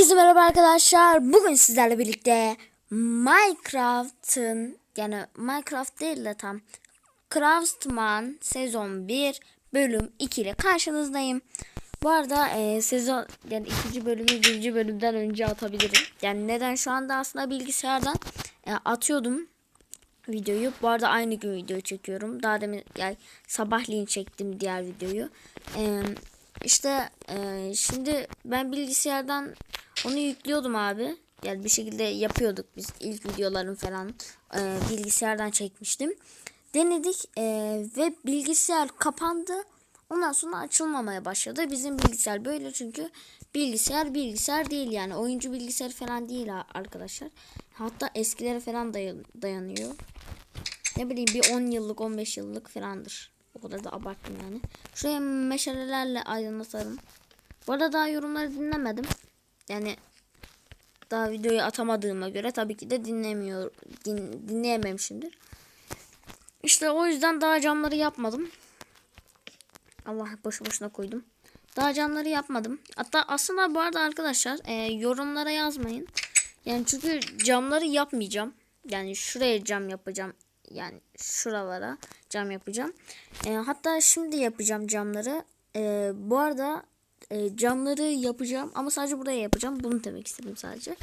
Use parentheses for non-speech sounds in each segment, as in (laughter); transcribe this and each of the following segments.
Herkese merhaba arkadaşlar. Bugün sizlerle birlikte Minecraft'ın yani Minecraft değil de tam Craftsman sezon 1 bölüm 2 ile karşınızdayım. Bu arada e, sezon yani ikinci bölümü birinci bölümden önce atabilirim. Yani neden şu anda aslında bilgisayardan e, atıyordum videoyu. Bu arada aynı gün video çekiyorum. Daha demin yani sabahleyin çektim diğer videoyu. Ee, işte e, şimdi ben bilgisayardan onu yüklüyordum abi. Yani bir şekilde yapıyorduk biz ilk videoların falan e, bilgisayardan çekmiştim. Denedik e, ve bilgisayar kapandı. Ondan sonra açılmamaya başladı. Bizim bilgisayar böyle çünkü bilgisayar bilgisayar değil yani oyuncu bilgisayar falan değil arkadaşlar. Hatta eskilere falan dayan- dayanıyor. Ne bileyim bir 10 yıllık 15 yıllık falandır. O kadar da abarttım yani. Şuraya meşalelerle aydınlatalım. Bu arada daha yorumları dinlemedim. Yani daha videoyu atamadığıma göre tabii ki de dinlemiyor din, dinleyememişimdir. İşte o yüzden daha camları yapmadım. Allah boşu boşuna koydum. Daha camları yapmadım. Hatta aslında bu arada arkadaşlar e, yorumlara yazmayın. Yani çünkü camları yapmayacağım. Yani şuraya cam yapacağım. Yani şuralara cam yapacağım. E, hatta şimdi yapacağım camları. E, bu arada e, camları yapacağım ama sadece buraya yapacağım. Bunu demek istedim sadece.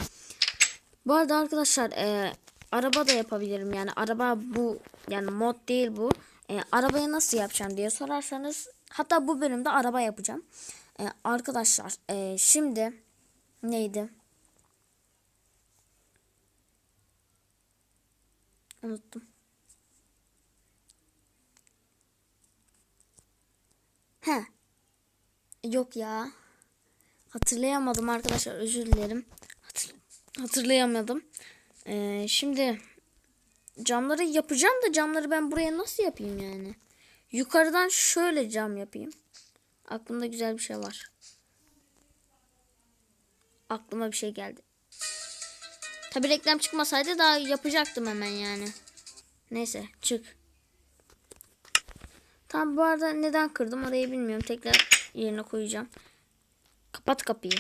Bu arada arkadaşlar e, araba da yapabilirim. Yani araba bu yani mod değil bu. E, arabayı nasıl yapacağım diye sorarsanız hatta bu bölümde araba yapacağım. E, arkadaşlar e, şimdi neydi? Unuttum. He. Yok ya. Hatırlayamadım arkadaşlar. Özür dilerim. Hatır- hatırlayamadım. Ee, şimdi camları yapacağım da camları ben buraya nasıl yapayım yani? Yukarıdan şöyle cam yapayım. Aklımda güzel bir şey var. Aklıma bir şey geldi. Tabi reklam çıkmasaydı daha yapacaktım hemen yani. Neyse çık. Tam bu arada neden kırdım orayı bilmiyorum. Tekrar yerine koyacağım. Kapat kapıyı.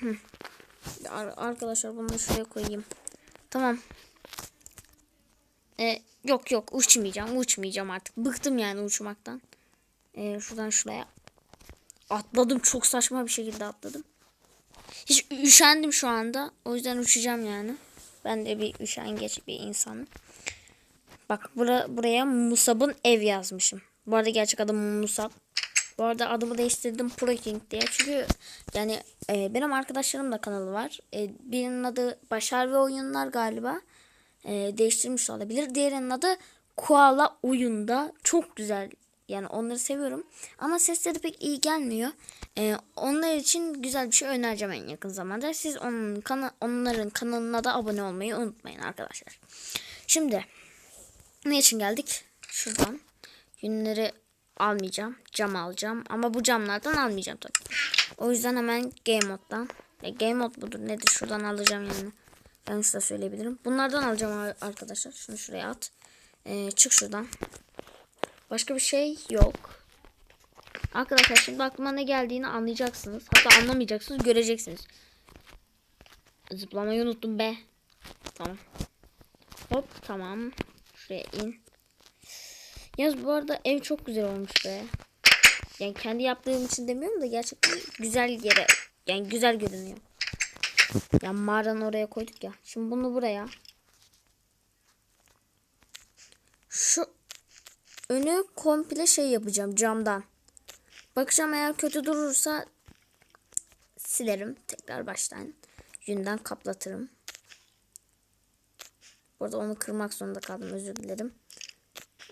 Hı. Ar- Arkadaşlar bunu şuraya koyayım. Tamam. E, yok yok uçmayacağım uçmayacağım artık. Bıktım yani uçmaktan. E, şuradan şuraya. Atladım çok saçma bir şekilde atladım. Hiç üşendim şu anda. O yüzden uçacağım yani. Ben de bir üşengeç bir insanım. Bak bura, buraya Musab'ın ev yazmışım. Bu arada gerçek adım Musab. Bu arada adımı değiştirdim Pro King diye. Çünkü yani e, benim arkadaşlarım da kanalı var. E, birinin adı Başar ve Oyunlar galiba. E, değiştirmiş olabilir. Diğerinin adı Koala Oyunda. Çok güzel. Yani onları seviyorum. Ama sesleri pek iyi gelmiyor. E, onlar için güzel bir şey önereceğim en yakın zamanda. Siz onun kana onların kanalına da abone olmayı unutmayın arkadaşlar. Şimdi ne için geldik? Şuradan. Yünleri almayacağım. Cam alacağım. Ama bu camlardan almayacağım tabii. O yüzden hemen Game Mode'dan. E, Game Mode budur. Nedir? Şuradan alacağım yani. Ben size söyleyebilirim. Bunlardan alacağım ar- arkadaşlar. Şunu şuraya at. E, çık şuradan. Başka bir şey yok. Arkadaşlar şimdi aklıma ne geldiğini anlayacaksınız. Hatta anlamayacaksınız. Göreceksiniz. Zıplamayı unuttum be. Tamam. Hop tamam. Şuraya in. Yalnız bu arada ev çok güzel olmuş be. Yani kendi yaptığım için demiyorum da gerçekten güzel yere yani güzel görünüyor. Yani mağaranı oraya koyduk ya. Şimdi bunu buraya. Şu önü komple şey yapacağım camdan. Bakacağım eğer kötü durursa silerim tekrar baştan. Yünden kaplatırım. Burada onu kırmak zorunda kaldım özür dilerim.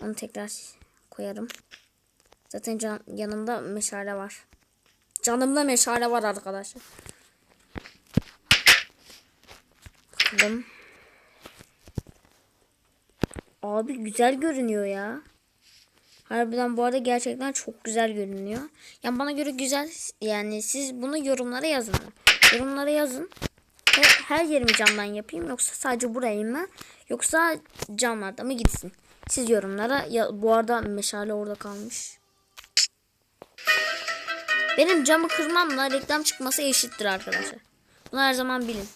Onu tekrar koyarım. Zaten can, yanımda meşale var. Canımda meşale var arkadaşlar. Bakalım. Abi güzel görünüyor ya. Harbiden bu arada gerçekten çok güzel görünüyor. Yani bana göre güzel. Yani siz bunu yorumlara yazın. Yorumlara yazın. Her, yerimi camdan yapayım yoksa sadece burayı mı? Yoksa camlarda mı gitsin? Siz yorumlara ya, bu arada meşale orada kalmış. Benim camı kırmamla reklam çıkması eşittir arkadaşlar. Bunu her zaman bilin.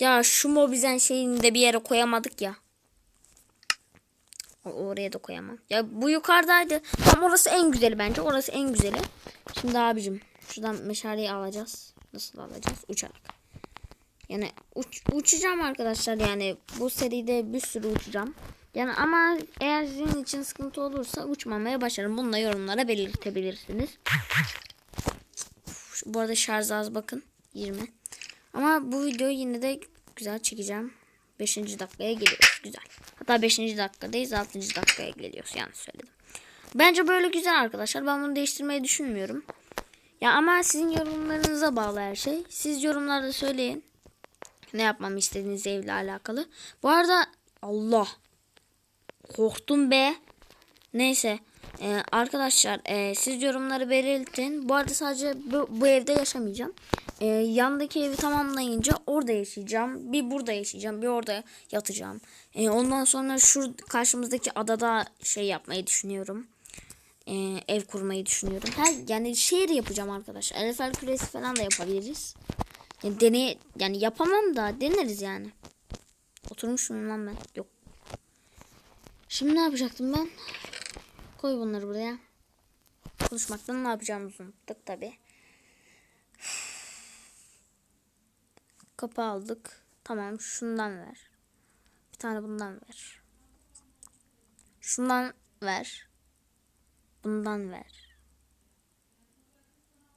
Ya şu mobizen şeyini de bir yere koyamadık ya. Oraya da koyamam. Ya bu yukarıdaydı. Tam orası en güzeli bence. Orası en güzeli. Şimdi abicim şuradan meşaleyi alacağız. Nasıl alacağız? Uçarak. Yani uç, uçacağım arkadaşlar yani bu seride bir sürü uçacağım. Yani ama eğer sizin için sıkıntı olursa uçmamaya başlarım. Bunu da yorumlara belirtebilirsiniz. Bu arada şarj az bakın 20. Ama bu videoyu yine de güzel çekeceğim. 5. dakikaya geliyoruz. Güzel. Hatta 5. dakikadayız. 6. dakikaya geliyoruz. Yanlış söyledim. Bence böyle güzel arkadaşlar. Ben bunu değiştirmeyi düşünmüyorum. Ya ama sizin yorumlarınıza bağlı her şey. Siz yorumlarda söyleyin. Ne yapmamı istediğiniz evle alakalı. Bu arada Allah korktum be. Neyse Ee, arkadaşlar e, siz yorumları belirtin. Bu arada sadece bu, bu evde yaşamayacağım. Ee, yandaki evi tamamlayınca orada yaşayacağım. Bir burada yaşayacağım. Bir orada yatacağım. Ee, ondan sonra şu karşımızdaki adada şey yapmayı düşünüyorum. Ee, ev kurmayı düşünüyorum. Her yani şehir yapacağım arkadaşlar. Elefel küresi falan da yapabiliriz. Yani deney yani yapamam da deneriz yani. Oturmuş muyum lan ben? Yok. Şimdi ne yapacaktım ben? Koy bunları buraya. Konuşmaktan ne yapacağımızı unuttuk tabi. Kapı aldık. Tamam şundan ver. Bir tane bundan ver. Şundan ver. Bundan ver.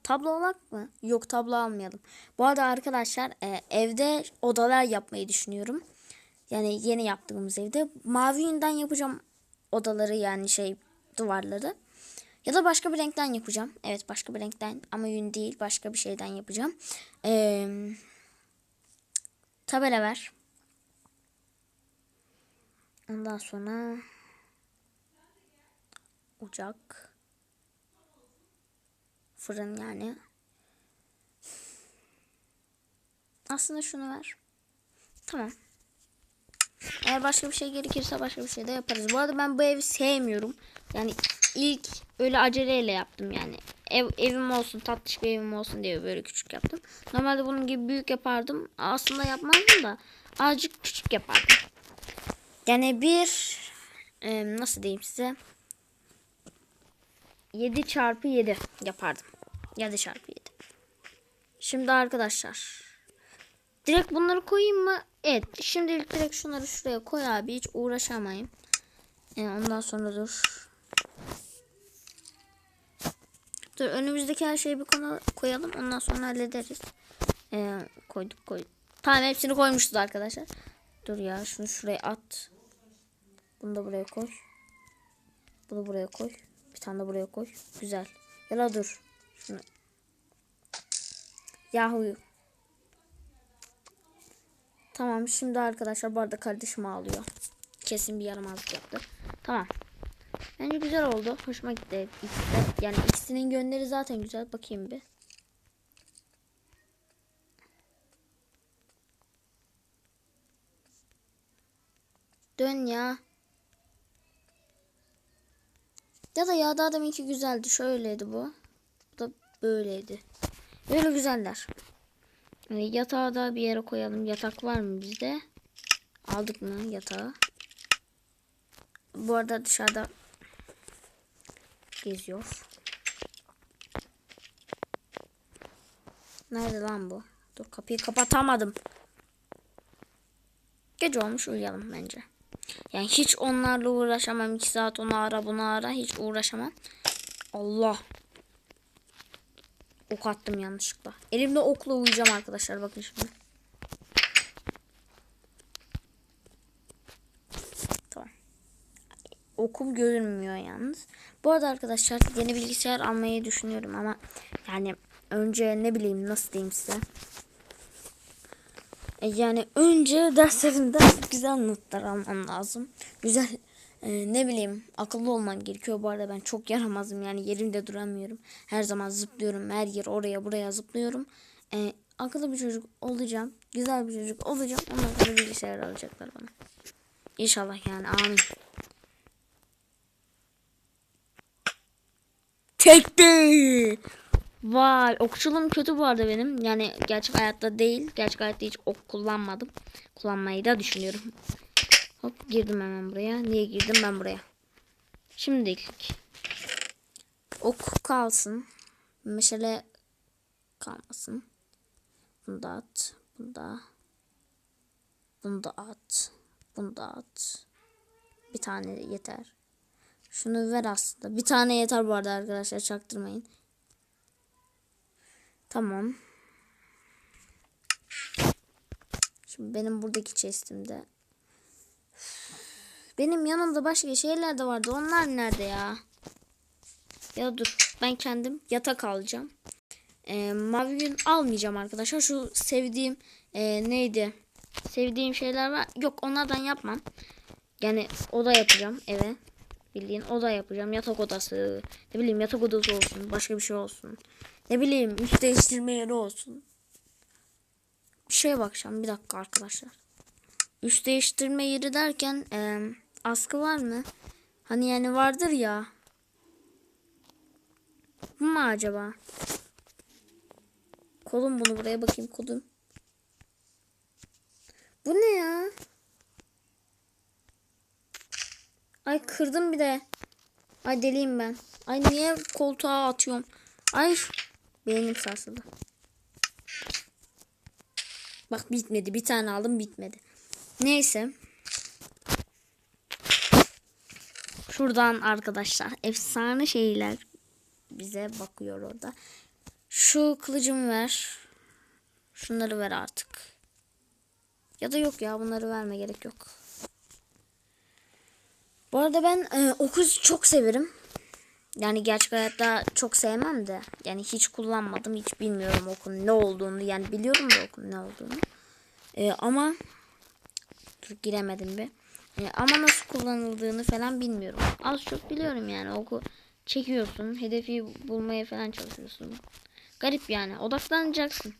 Tablo olak mı? Yok tablo almayalım. Bu arada arkadaşlar e, evde odalar yapmayı düşünüyorum. Yani yeni yaptığımız evde. Mavi yünden yapacağım odaları yani şey duvarları. Ya da başka bir renkten yapacağım. Evet başka bir renkten ama yün değil başka bir şeyden yapacağım. Ee, tabela ver. Ondan sonra ocak fırın yani. Aslında şunu ver. Tamam. Eğer başka bir şey gerekirse başka bir şey de yaparız. Bu arada ben bu evi sevmiyorum. Yani ilk öyle aceleyle yaptım yani. Ev, evim olsun tatlış bir evim olsun diye böyle küçük yaptım. Normalde bunun gibi büyük yapardım. Aslında yapmazdım da azıcık küçük yapardım. Yani bir nasıl diyeyim size 7 çarpı 7 yapardım. 7 çarpı 7. Şimdi arkadaşlar direkt bunları koyayım mı? Evet. Şimdilik direkt şunları şuraya koy abi. Hiç uğraşamayayım. Yani ondan sonra dur. Dur önümüzdeki her şeyi bir konu koyalım. Ondan sonra hallederiz. Ee, koyduk koyduk. Tamam hepsini koymuşuz arkadaşlar. Dur ya şunu şuraya at. Bunu da buraya koy. Bunu buraya koy. Bir tane de buraya koy. Güzel. Ya da dur. Yahu. Tamam şimdi arkadaşlar bu arada kardeşim ağlıyor. Kesin bir yaramazlık yaptı. Tamam. Bence güzel oldu. Hoşuma gitti. İkisi. Yani ikisinin gönleri zaten güzel. Bakayım bir. Dön ya. Ya da ya daha deminki güzeldi. Şöyleydi bu. Böyleydi. Böyle güzeller. Yani yatağı da bir yere koyalım. Yatak var mı bizde? Aldık mı yatağı? Bu arada dışarıda geziyor. Nerede lan bu? Dur kapıyı kapatamadım. Gece olmuş uyuyalım bence. Yani hiç onlarla uğraşamam. 2 saat onu ara bunu ara. Hiç uğraşamam. Allah. Ok attım yanlışlıkla. Elimde okla uyuyacağım arkadaşlar. Bakın şimdi. Tamam. Okum görünmüyor yalnız. Bu arada arkadaşlar yeni bilgisayar almayı düşünüyorum ama yani önce ne bileyim nasıl diyeyim size. E, Yani önce derslerinden (laughs) güzel notlar almam lazım. Güzel e, ne bileyim akıllı olman gerekiyor. Bu arada ben çok (laughs) yaramazım yani yerimde duramıyorum. Her zaman zıplıyorum. Her yer oraya buraya zıplıyorum. E, akıllı bir çocuk olacağım. Güzel bir çocuk olacağım. Ondan sonra bilgisayar alacaklar bana. İnşallah yani amin. Tekti. Vay okçuluğum kötü bu arada benim. Yani gerçek hayatta değil. Gerçek hayatta hiç ok kullanmadım. Kullanmayı da düşünüyorum. Hop girdim hemen buraya. Niye girdim ben buraya? Şimdilik. Ok kalsın. Meşale kalmasın. Bunu da at. Bunu da. Bunu da at. Bunu da at. Bir tane yeter. Şunu ver aslında. Bir tane yeter bu arada arkadaşlar çaktırmayın. Tamam. Şimdi benim buradaki chestimde. Benim yanımda başka şeyler de vardı. Onlar nerede ya? Ya dur. Ben kendim yatak alacağım. Ee, mavi gün almayacağım arkadaşlar. Şu sevdiğim e, neydi? Sevdiğim şeyler var. Yok onlardan yapmam. Yani oda yapacağım eve. Bildiğin oda yapacağım. Yatak odası. Ne bileyim yatak odası olsun. Başka bir şey olsun. Ne bileyim üst değiştirme yeri olsun. Bir şeye bakacağım. Bir dakika arkadaşlar. Üst değiştirme yeri derken e, askı var mı? Hani yani vardır ya. Bu mu acaba? Kolum bunu buraya bakayım kolum. Bu ne ya? Ay kırdım bir de. Ay deliyim ben. Ay niye koltuğa atıyorum? Ay beynim sarsıldı. Bak bitmedi. Bir tane aldım bitmedi. Neyse. Şuradan arkadaşlar efsane şeyler bize bakıyor orada. Şu kılıcımı ver. Şunları ver artık. Ya da yok ya bunları verme gerek yok. Bu arada ben e, okuz çok severim. Yani gerçek hayatta çok sevmem de. Yani hiç kullanmadım. Hiç bilmiyorum okun ne olduğunu. Yani biliyorum da okun ne olduğunu. E, ama dur giremedim bir. E, ama nasıl kullanıldığını falan bilmiyorum. Az çok biliyorum yani. Oku çekiyorsun. Hedefi bulmaya falan çalışıyorsun. Garip yani. Odaklanacaksın.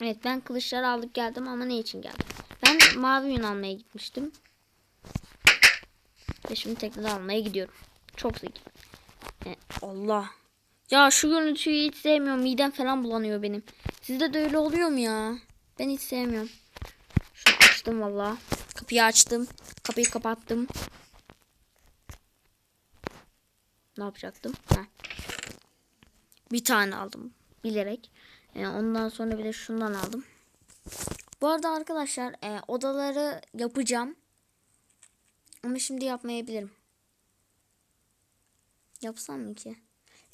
Evet ben kılıçları aldık geldim ama ne için geldim? Ben mavi yün almaya gitmiştim. Ve şimdi tekrar almaya gidiyorum. Çok zeki. E, Allah. Ya şu görüntüyü hiç sevmiyorum. Midem falan bulanıyor benim. Sizde de öyle oluyor mu ya? Ben hiç sevmiyorum. Şunu açtım valla. Kapıyı açtım. Kapıyı kapattım. Ne yapacaktım? Heh. Bir tane aldım. Bilerek. E, ondan sonra bir de şundan aldım. Bu arada arkadaşlar e, odaları yapacağım. Ama şimdi yapmayabilirim. Yapsam mı ki?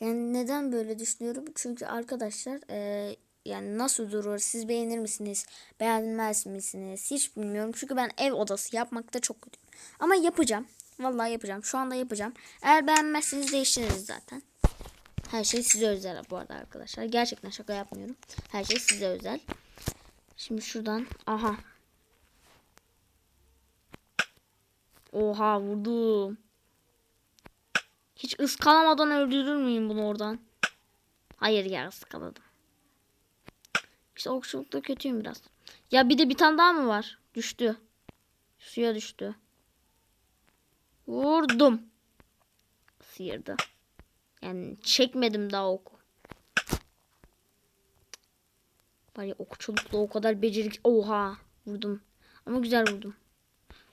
Yani neden böyle düşünüyorum? Çünkü arkadaşlar e, yani nasıl durur? Siz beğenir misiniz? Beğenmez misiniz? Hiç bilmiyorum. Çünkü ben ev odası yapmakta çok kötüyüm. Ama yapacağım. Vallahi yapacağım. Şu anda yapacağım. Eğer beğenmezseniz değiştiririz zaten. Her şey size özel bu arada arkadaşlar. Gerçekten şaka yapmıyorum. Her şey size özel. Şimdi şuradan. Aha. Oha vurdum. Hiç ıskalamadan öldürür müyüm bunu oradan? Hayır ya ıskaladım. İşte okçulukta kötüyüm biraz. Ya bir de bir tane daha mı var? Düştü. Suya düştü. Vurdum. Sıyırdı. Yani çekmedim daha oku. Bari okçulukla o kadar becerik. Oha vurdum. Ama güzel vurdum.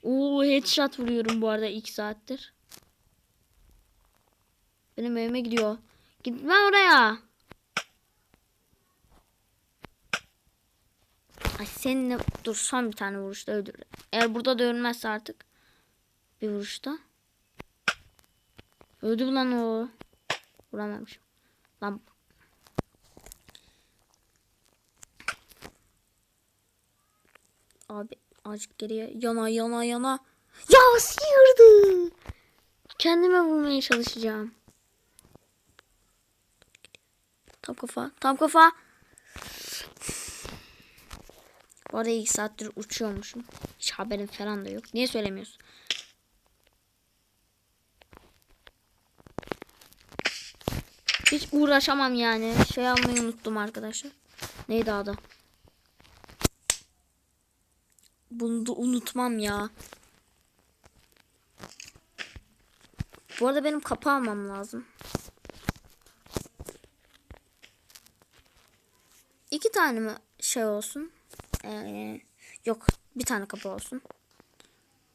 Oo headshot vuruyorum bu arada 2 saattir. Benim evime gidiyor. Gitme oraya. Ay seninle dur son bir tane vuruşta öldür. Eğer burada da ölmezse artık bir vuruşta. Öldü lan o? Vuramamışım. Lan Abi azıcık geriye yana yana yana. Ya sıyırdı. Kendime vurmaya çalışacağım. Tam kafa. Tam kafa. Bu arada ilk saattir uçuyormuşum. Hiç haberim falan da yok. Niye söylemiyorsun? Hiç uğraşamam yani. Şey almayı unuttum arkadaşlar. Neydi adı? Bunu da unutmam ya. Bu arada benim kapı almam lazım. İki tane mi şey olsun? Ee, yok bir tane kapı olsun.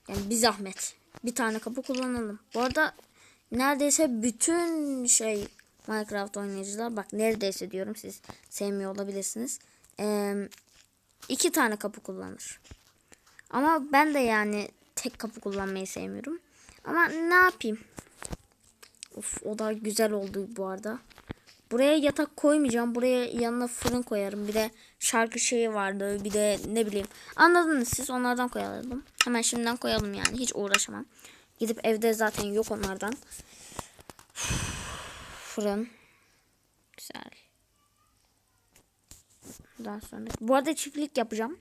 Yani bir zahmet. Bir tane kapı kullanalım. Bu arada neredeyse bütün şey Minecraft oynayıcılar bak neredeyse diyorum siz sevmiyor olabilirsiniz. Ee, iki tane kapı kullanır. Ama ben de yani tek kapı kullanmayı sevmiyorum. Ama ne yapayım? Of o da güzel oldu bu arada. Buraya yatak koymayacağım. Buraya yanına fırın koyarım. Bir de şarkı şeyi vardı. Bir de ne bileyim. Anladınız siz. Onlardan koyalım. Hemen şimdiden koyalım yani. Hiç uğraşamam. Gidip evde zaten yok onlardan. (sighs) Fırın. Güzel. Daha sonra. Bu arada çiftlik yapacağım.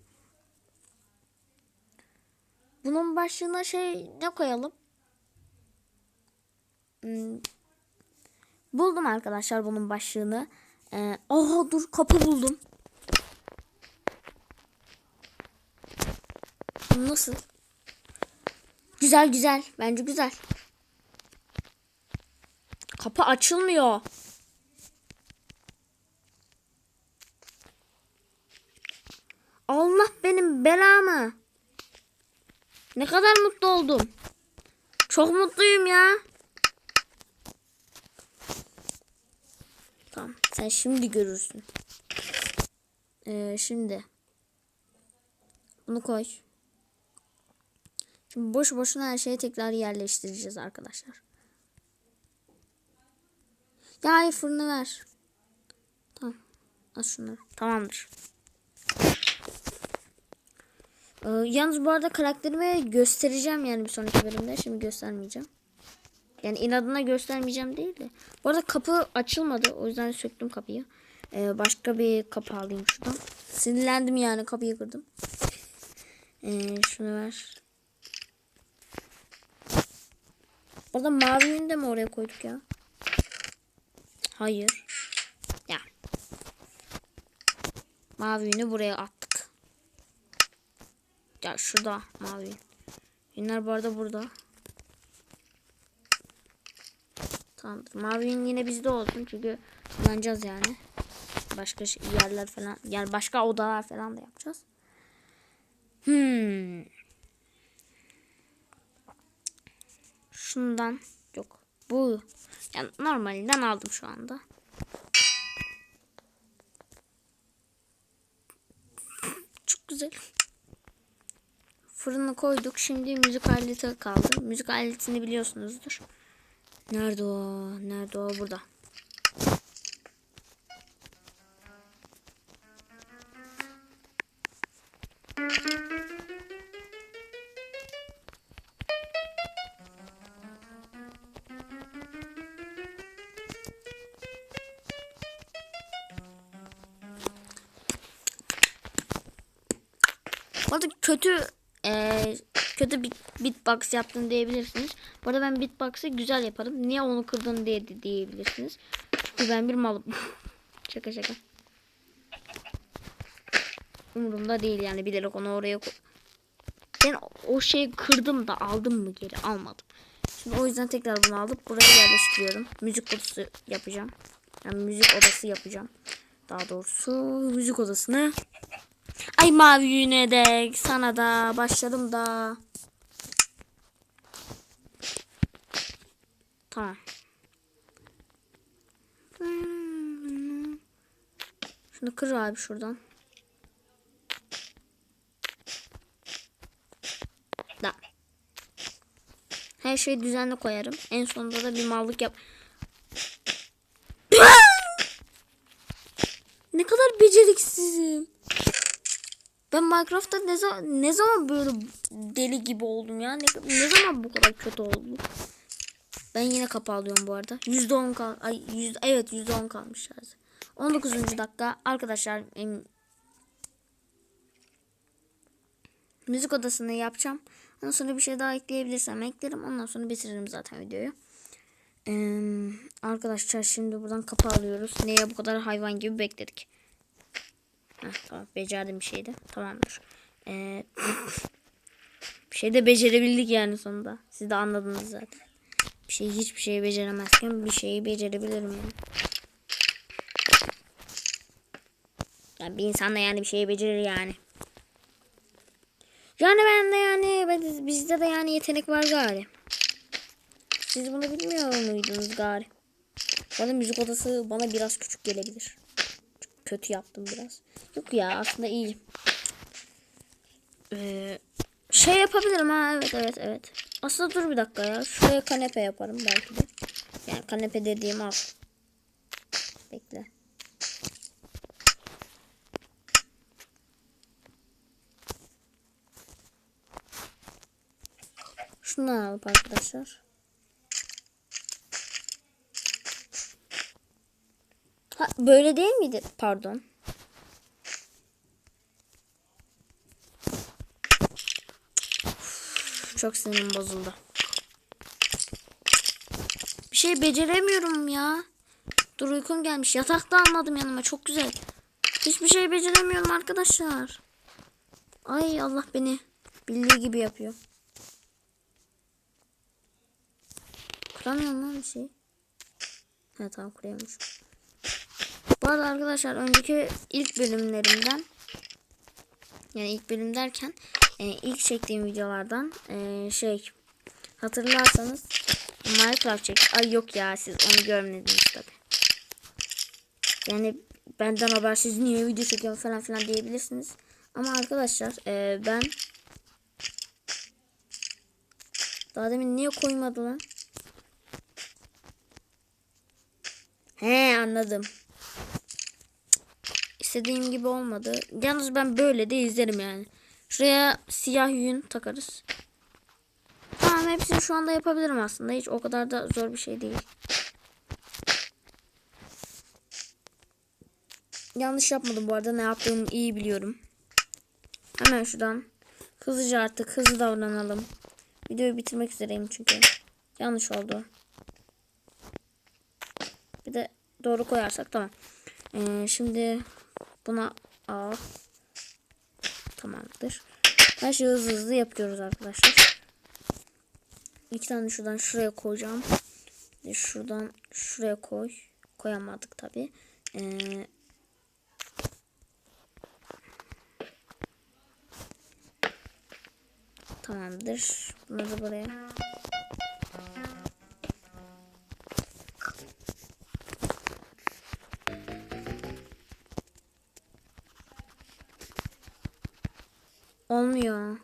Bunun başlığına şey ne koyalım? Hmm. Buldum arkadaşlar bunun başlığını. Ee, aha dur kapı buldum. Nasıl? Güzel güzel. Bence güzel. Kapı açılmıyor. Allah benim belamı. Ne kadar mutlu oldum. Çok mutluyum ya. Tamam. Sen şimdi görürsün. Ee, şimdi. Bunu koy. Şimdi boş boşuna her şeyi tekrar yerleştireceğiz arkadaşlar. Ya hayır fırını ver. Tamam. Al şunları. Tamamdır. Ee, yalnız bu arada karakterimi göstereceğim yani bir sonraki bölümde. Şimdi göstermeyeceğim. Yani inadına göstermeyeceğim değil de. Bu arada kapı açılmadı. O yüzden söktüm kapıyı. Ee, başka bir kapı alayım şuradan. Sinirlendim yani kapıyı kırdım. Ee, şunu ver. Orada mavi yünü de mi oraya koyduk ya? Hayır. Ya. Mavi buraya attık. Ya şurada mavi yün. Yünler bu arada burada. Tamamdır. Mavi yün yine bizde olsun çünkü kullanacağız yani. Başka şey, yerler falan yani başka odalar falan da yapacağız. Hmm. Şundan yok. Bu yani normalinden aldım şu anda. Çok güzel. Fırını koyduk. Şimdi müzik aleti kaldı. Müzik aletini biliyorsunuzdur. Nerede o? Nerede o? Burada. Beatbox yaptın diyebilirsiniz. Bu arada ben beatbox'ı güzel yaparım. Niye onu kırdın diye diyebilirsiniz. Çünkü ben bir malım. (laughs) şaka şaka. Umurumda değil yani bilerek onu oraya koy. Ben o şeyi kırdım da aldım mı geri almadım. Şimdi o yüzden tekrar bunu alıp buraya yerleştiriyorum. Müzik odası yapacağım. Yani müzik odası yapacağım. Daha doğrusu müzik odasını. Ay mavi yüne de sana da başladım da. Tamam. Şunu kır abi şuradan. Da. Her şeyi düzenli koyarım. En sonunda da bir mallık yap. (laughs) ne kadar beceriksizim. Ben Minecraft'ta ne zaman ne zaman böyle deli gibi oldum ya? Ne, ne zaman bu kadar kötü oldum? Ben yine kapı alıyorum bu arada. %10 kal ay yüzde evet %10 kalmış lazım. 19. dakika arkadaşlar em, müzik odasını yapacağım. Ondan sonra bir şey daha ekleyebilirsem eklerim. Ondan sonra bitiririm zaten videoyu. Ee, arkadaşlar şimdi buradan kapı alıyoruz. Neye bu kadar hayvan gibi bekledik. Heh, tamam becerdim bir şeydi. Tamamdır. Ee, bir şey de becerebildik yani sonunda. Siz de anladınız zaten. Bir şey hiçbir şey beceremezken bir şeyi becerebilirim yani. Ya bir insan da yani bir şeyi becerir yani. Yani ben de yani bizde de yani yetenek var gari. Siz bunu bilmiyor muydunuz gari? Bana müzik odası bana biraz küçük gelebilir. Çok kötü yaptım biraz. Yok ya aslında iyiyim. Ee, şey yapabilirim ha evet evet evet. Aslında dur bir dakika ya. Şuraya kanepe yaparım belki de. Yani kanepe dediğim al. Bekle. Şundan alıp arkadaşlar. Ha, böyle değil miydi? Pardon. Çok sinirim bozuldu. Bir şey beceremiyorum ya. Dur uykum gelmiş. Yatakta almadım yanıma. Çok güzel. Hiçbir şey beceremiyorum arkadaşlar. Ay Allah beni bildiği gibi yapıyor. Kuramıyorum lan bir şey. Evet tamam kuruyormuş. Bu arada arkadaşlar önceki ilk bölümlerimden yani ilk bölüm derken e, ilk çektiğim videolardan e, şey hatırlarsanız Minecraft çek. Ay yok ya siz onu görmediniz tabi. Yani benden habersiz niye video çekiyorum falan filan diyebilirsiniz. Ama arkadaşlar e, ben daha demin niye koymadı lan? He anladım. İstediğim gibi olmadı. Yalnız ben böyle de izlerim yani. Şuraya siyah yün takarız. Tamam hepsini şu anda yapabilirim aslında. Hiç o kadar da zor bir şey değil. Yanlış yapmadım bu arada. Ne yaptığımı iyi biliyorum. Hemen şuradan hızlıca artık hızlı davranalım. Videoyu bitirmek üzereyim çünkü. Yanlış oldu. Bir de doğru koyarsak tamam. Ee, şimdi buna al. Tamamdır. Her şeyi hızlı hızlı yapıyoruz arkadaşlar. İki tane şuradan şuraya koyacağım. Şuradan şuraya koy. Koyamadık tabi. Ee, tamamdır. Bunları buraya. Olmuyor.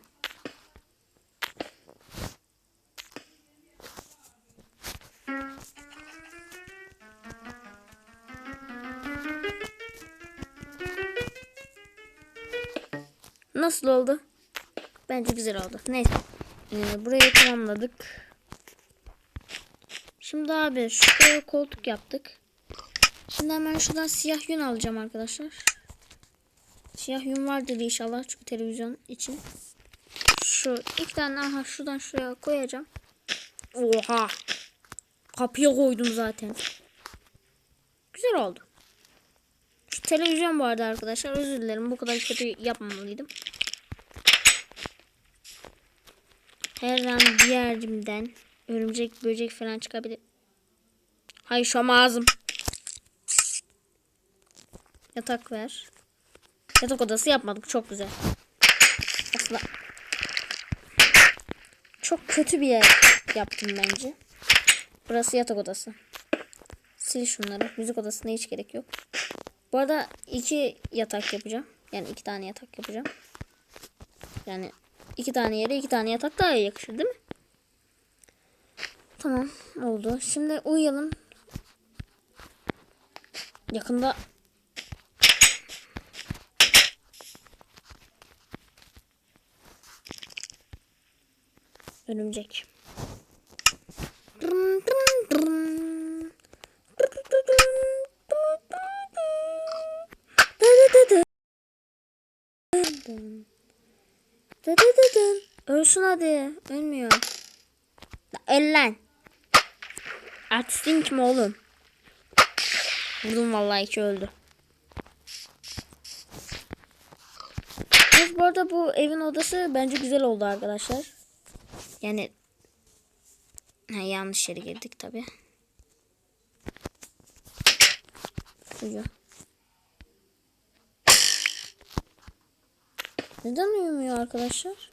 Nasıl oldu? Bence güzel oldu. Neyse. Ee, burayı tamamladık. Şimdi abi şuraya koltuk yaptık. Şimdi hemen şuradan siyah yün alacağım arkadaşlar. Siyah yün vardır inşallah çünkü televizyon için. Şu iki tane aha şuradan şuraya koyacağım. Oha. Kapıya koydum zaten. Güzel oldu. Şu televizyon arada arkadaşlar. Özür dilerim. Bu kadar kötü yapmamalıydım. Her an bir yerimden örümcek böcek falan çıkabilir. Hay şu ağzım. Yatak ver. Yatak odası yapmadık. Çok güzel. Aslında çok kötü bir yer yaptım bence. Burası yatak odası. Sil şunları. Müzik odasına hiç gerek yok. Bu arada iki yatak yapacağım. Yani iki tane yatak yapacağım. Yani iki tane yere iki tane yatak daha iyi yakışır değil mi? Tamam oldu. Şimdi uyuyalım. Yakında Örümcek. Ölsün hadi. Ölmüyor. Öl lan. Artistin kim oğlum? Vurdum vallahi iki öldü. Evet, bu arada bu evin odası bence güzel oldu arkadaşlar. Yani Ha, yanlış yere girdik tabi. Uyu. Neden uyumuyor arkadaşlar?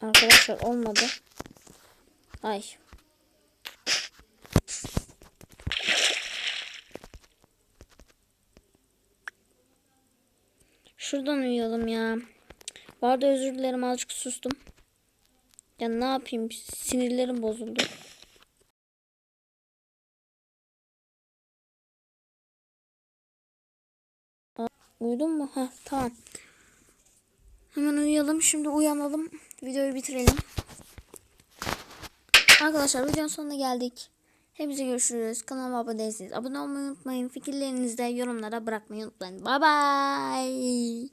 Arkadaşlar olmadı. Ay. Şuradan uyuyalım ya. Bu arada özür dilerim azıcık sustum. Ya ne yapayım sinirlerim bozuldu. Uyudun mu? Ha tamam. Hemen uyuyalım. Şimdi uyanalım. Videoyu bitirelim. Arkadaşlar videonun sonuna geldik. Hepinize görüşürüz. Kanalıma abone değilseniz abone olmayı unutmayın. Fikirlerinizi de yorumlara bırakmayı unutmayın. Bye bye.